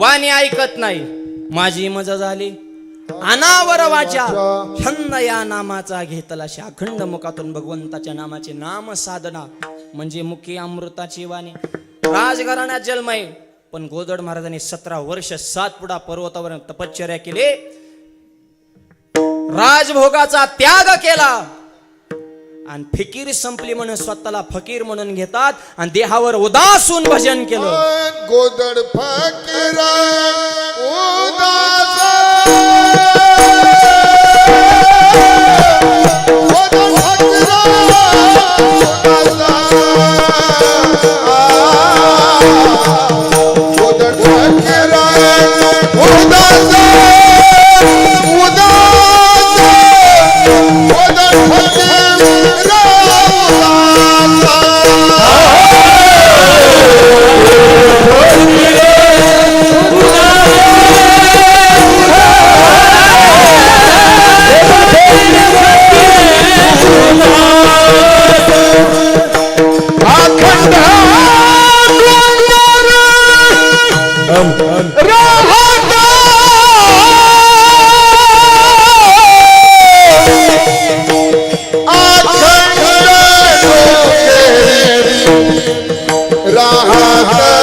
वाणी ऐकत नाही. माझी मजा झाली. अनावर वाचा छंद या नामाचा घेतला शा अखंड मुखातून भगवंताच्या नामाचे नाम साधना. म्हणजे मुखी अमृताची वाणी. राजघराण्यात जन्म आहे. पण गोदड महाराजांनी सतरा वर्ष सातपुडा पर्वतावर तपश्चर्या केली. राजभोगाचा त्याग केला. आणि फिकीर संपली म्हणून स्वतःला फकीर म्हणून घेतात आणि देहावर उदासून भजन केलं. गोदड फकीरा राहता